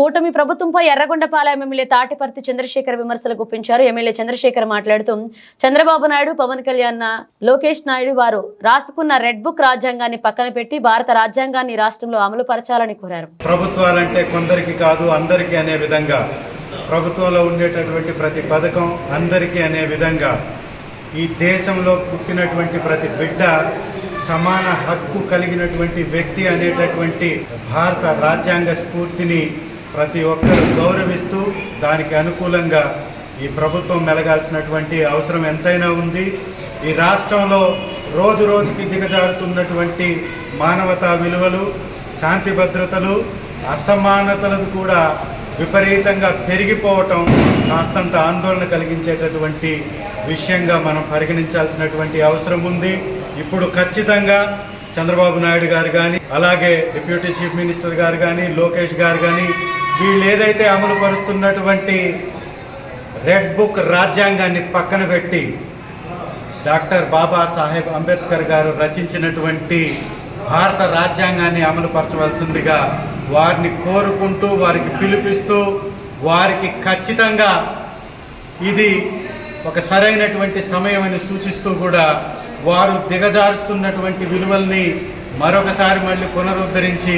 కూటమి ప్రభుత్వంపై ఎర్రగొండపాలెం ఎమ్మెల్యే తాటిపర్తి చంద్రశేఖర్ విమర్శలు గుప్పించారు. ఎమ్మెల్యే చంద్రశేఖర్ మాట్లాడుతూ చంద్రబాబు నాయుడు పవన్ కళ్యాణ్ లోకేష్ నాయుడు వారు రాసుకున్న రెడ్ బుక్ రాజ్యాంగాన్ని పక్కన పెట్టి భారత రాజ్యాంగాన్ని రాష్ట్రంలో అమలు పరచాలని కోరారు. ప్రభుత్వాలంటే కొందరికి కాదు అందరికీ అనే విధంగా. ప్రభుత్వంలో ఉండేటటువంటి ప్రతి పథకం అందరికీ అనే విధంగా. ఈ దేశంలో పుట్టినటువంటి ప్రతి బిడ్డ సమాన హక్కు కలిగినటువంటి వ్యక్తి అనేటటువంటి భారత రాజ్యాంగ స్ఫూర్తిని ప్రతి ఒక్కరూ గౌరవిస్తూ దానికి అనుకూలంగా ఈ ప్రభుత్వం మెలగాల్సినటువంటి అవసరం ఎంతైనా ఉంది. ఈ రాష్ట్రంలో రోజు రోజుకి దిగజారుతున్నటువంటి మానవతా విలువలు శాంతి భద్రతలు అసమానతలను కూడా విపరీతంగా పెరిగిపోవటం కాస్తంత ఆందోళన కలిగించేటటువంటి విషయంగా మనం పరిగణించాల్సినటువంటి అవసరం ఉంది. ఇప్పుడు ఖచ్చితంగా చంద్రబాబు నాయుడు గారు కానీ అలాగే డిప్యూటీ చీఫ్ మినిస్టర్ గారు కానీ లోకేష్ గారు కానీ వీళ్ళు ఏదైతే అమలు పరుస్తున్నటువంటి రెడ్ బుక్ రాజ్యాంగాన్ని పక్కన పెట్టి డాక్టర్ బాబాసాహెబ్ అంబేద్కర్ గారు రచించినటువంటి భారత రాజ్యాంగాన్ని అమలుపరచవలసిందిగా వారిని కోరుకుంటూ వారికి పిలిపిస్తూ వారికి ఖచ్చితంగా ఇది ఒక సరైనటువంటి సమయం అని సూచిస్తూ కూడా వారు దిగజారుస్తున్నటువంటి విలువల్ని మరొకసారి మళ్ళీ పునరుద్ధరించి